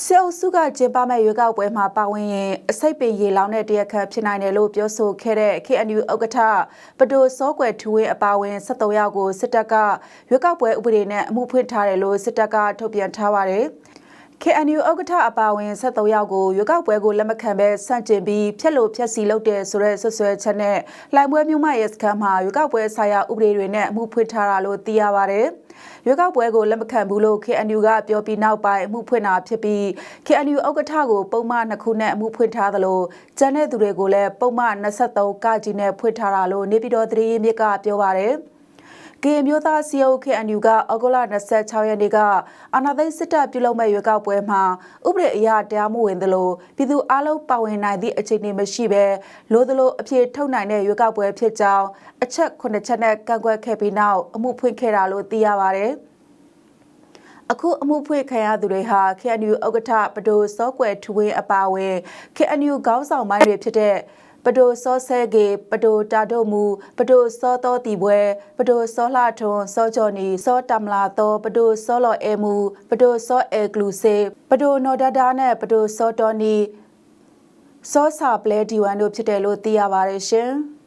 စေအုပ်စုကကျင်းပမဲ့ရွေးကောက်ပွဲမှာပါဝင်ရင်အစိတ်ပင်ရေလောင်းတဲ့တရားခံဖြစ်နိုင်တယ်လို့ပြောဆိုခဲ့တဲ့ KNU ဥက္ကဋ္ဌပဒိုစောကွယ်ထူဝင်းအပါဝင်73ယောက်ကိုစစ်တပ်ကရွေးကောက်ပွဲဥပဒေနဲ့အမှုဖွင့်ထားတယ်လို့စစ်တပ်ကထုတ်ပြန်ထားပါတယ်။ KNU ဥက္ကဋ္ဌအပါဝင်73ယောက်ကိုရွေးကောက်ပွဲကိုလက်မခံဘဲစန့်ကျင်ပြီးဖျက်လို့ဖျက်စီလုပ်တယ်ဆိုတဲ့ဆွဆွဲချက်နဲ့လှိုင်ပွဲမြို့မရဲစခန်းမှာရွေးကောက်ပွဲဆိုင်ရာဥပဒေတွေနဲ့အမှုဖွင့်ထားတာလို့သိရပါတယ်။ရွေးကောက်ပွဲကိုလက်မခံဘူးလို့ KNU ကပြောပြီးနောက်ပိုင်းအမှုဖွင့်တာဖြစ်ပြီး KNU ဥက္ကဋ္ဌကိုပုံမှန်နှစ်ခုနဲ့အမှုဖွင့်ထားသလိုကျန်တဲ့သူတွေကိုလည်းပုံမှန်23ကကြီးနဲ့ဖွင့်ထားတာလို့နေပြည်တော်သတင်းရင်းမြစ်ကပြောပါတယ်။ ကရင်မျိုးသားစီယုတ် KNU ကဩဂုတ်လ26ရက်နေ့ကအာဏာသိမ်းစစ်တပ်ပြုလုပ်မဲ့ရွေးကောက်ပွဲမှာဥပဒေအရတရားမဝင်သလိုပြည်သူအလုံးပါဝင်နိုင်သည့်အခြေအနေမရှိဘဲလိုသလိုအပြေထုတ်နိုင်တဲ့ရွေးကောက်ပွဲဖြစ်ကြောင်းအချက်9ချက်နဲ့ကန့်ကွက်ခဲ့ပြီးနောက်အမှုဖွင့်ခဲ့တာလို့သိရပါတယ်။အခုအမှုဖွင့်ခံရသူတွေဟာ KNU ဥက္ကဋ္ဌပဒိုစောကွယ်ထူဝင်းအပါအဝင် KNU ခေါင်းဆောင်ပိုင်းတွေဖြစ်တဲ့ ပဒိုစောဆဲကေပဒိုတာတို့မူပဒိုစောတော်တီပွဲပဒိုစောလှထွန်းစောကျော်နီစောတမလာတော်ပဒိုစောလော်အဲမူပဒိုစောအဲကလူစေပဒိုနော်ဒဒါနဲ့ပဒိုစောတော်နီစောစာပလဲဒီဝမ်တို့ဖြစ်တယ်လို့သိရပါတယ်ရှင်။